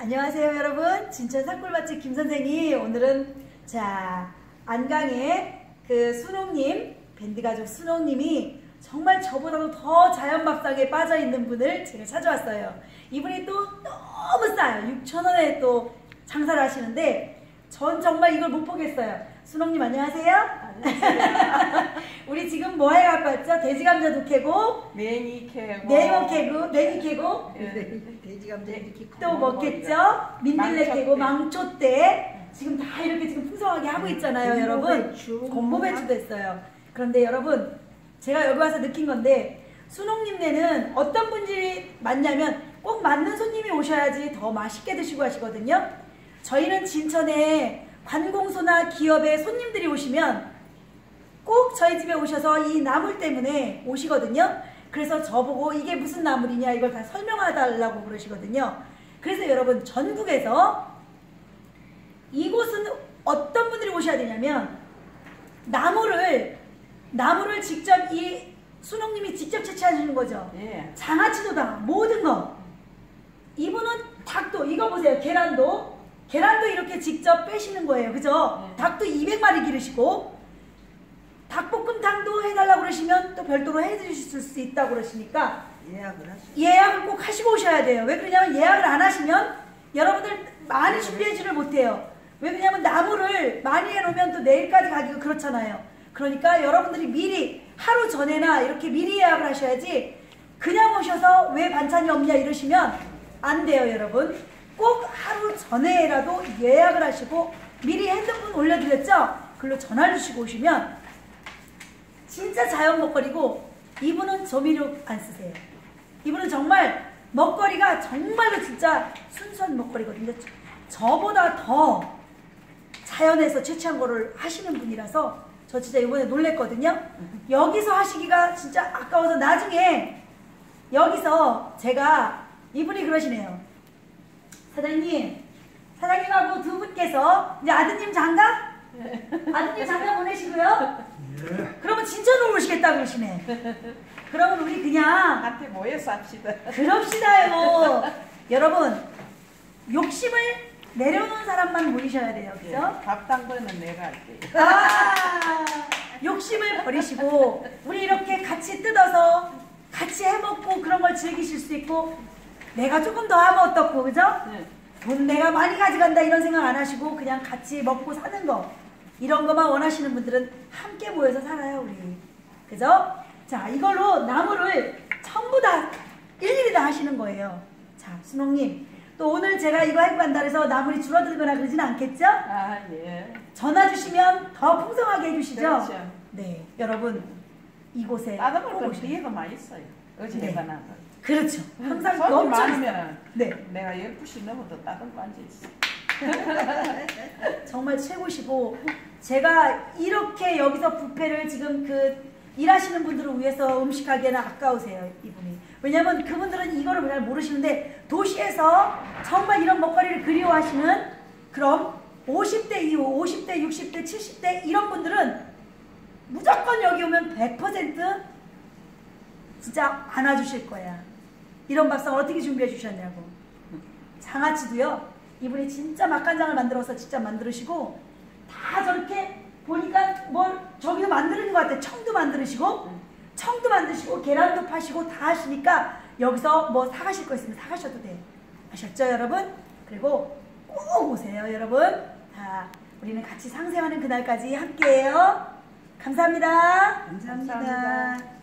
안녕하세요 여러분. 진천 산골맛집 김선생이 오늘은 자 안강의 그 순옥님 밴드가족 순옥님이 정말 저보다도 더 자연밥상에 빠져있는 분을 제가 찾아왔어요. 이분이 또 너무 싸요. 6천원에 또 장사를 하시는데 전 정말 이걸 못 보겠어요. 순옥님 안녕하세요? 안녕하세요. 우리 지금 뭐해 왔죠? 돼지감자도 캐고 매니 캐고 네모 캐고 네미 캐고 예. 돼지 감자 이렇게 또 먹겠죠? 민들레 캐고 때. 망초 때 지금 다 이렇게 지금 풍성하게 하고 있잖아요, 여러분. 곤보배추. 곤보배추도 했어요. 그런데 여러분, 제가 여기 와서 느낀 건데 수농님네는 어떤 분들이 맞냐면 꼭 맞는 손님이 오셔야지 더 맛있게 드시고 하시거든요. 저희는 진천에 관공서나 기업의 손님들이 오시면 꼭 저희 집에 오셔서 이 나물 때문에 오시거든요. 그래서 저보고 이게 무슨 나물이냐 이걸 다 설명해달라고 그러시거든요. 그래서 여러분 전국에서 이곳은 어떤 분들이 오셔야 되냐면 나무를 나무를 직접 이 순옥님이 직접 채취하시는 거죠. 예. 장아찌도 다 모든 거. 이분은 닭도 이거 보세요. 계란도 계란도 이렇게 직접 빼시는 거예요. 그죠? 네. 닭도 200마리 기르시고 닭볶음탕도 해달라고 그러시면 또 별도로 해주실 수 있다고 그러시니까 예약을 하시. 예약을 꼭 하시고 오셔야 돼요. 왜 그러냐면 예약을 안 하시면 여러분들 많이 준비하지를 못해요. 왜 그러냐면 나무를 많이 해놓으면 또 내일까지 가기가 그렇잖아요. 그러니까 여러분들이 미리 하루 전에나 이렇게 미리 예약을 하셔야지 그냥 오셔서 왜 반찬이 없냐 이러시면 안 돼요, 여러분. 꼭 하루 전에라도 예약을 하시고 미리 핸드폰 올려드렸죠? 글로 전화 주시고 오시면 진짜 자연 먹거리고 이분은 조미료 안 쓰세요. 이분은 정말 먹거리가 정말로 진짜 순수한 먹거리거든요. 저- 저보다 더 자연에서 채취한 거를 하시는 분이라서 저 진짜 이번에 놀랬거든요. 여기서 하시기가 진짜 아까워서 나중에 여기서 제가 이분이 그러시네요. 사장님, 사장님하고 두 분께서 이제 아드님 장가? 아드님 장가 보내시고요. 그러면 진짜로 오시겠다 그러시네. 그러면 우리 그냥 한테 모여서 합시다. 그럽시다요. 여러분 욕심을 내려놓은 사람만 모이셔야 돼요. 예. 그죠? 밥당 거는 내가 할게. 아, 욕심을 버리시고 우리 이렇게 같이 뜯어서 같이 해먹고 그런 걸 즐기실 수 있고 내가 조금 더 하면 어떻고 그죠? 예. 돈 내가 많이 가져간다 이런 생각 안 하시고 그냥 같이 먹고 사는 거 이런 것만 원하시는 분들은 함께 모여서 살아요 우리 그죠? 자 이걸로 나무를 전부 다 일일이 다 하시는 거예요 자 순옥님 또 오늘 제가 이거 하고 간다 해서 나물이 줄어들거나 그러진 않겠죠? 아 예. 전화 주시면 더 풍성하게 해주시죠? 그렇죠. 네 여러분 이곳에 오시면 뒤에가 맛있어요. 어제 네. 거. 그렇죠 항상 손이 넘쳐 많으면 네 내가 12시 넘어도 따뜻한 거 앉아있어. 정말 최고시고 제가 이렇게 여기서 뷔페를 지금 그 일하시는 분들을 위해서 음식하기에는 아까우세요 이분이. 왜냐면 그분들은 이거를 잘 모르시는데 도시에서 정말 이런 먹거리를 그리워하시는 그럼 50대 이후 50대 60대 70대 이런 분들은 무조건 여기 오면 100% 진짜 안아주실 거야. 이런 밥상을 어떻게 준비해 주셨냐고. 장아찌도요. 이분이 진짜 맛간장을 만들어서 직접 만들으시고 다 저렇게 보니까 뭘 저기도 만드는 것 같아. 청도 만드시고 청도 만드시고 계란도 파시고 다 하시니까 여기서 뭐 사가실 거 있으면 사가셔도 돼요. 아셨죠, 여러분? 그리고 꼭 오세요, 여러분. 자, 우리는 같이 상생하는 그날까지 함께해요. 감사합니다. 감사합니다. 감사합니다.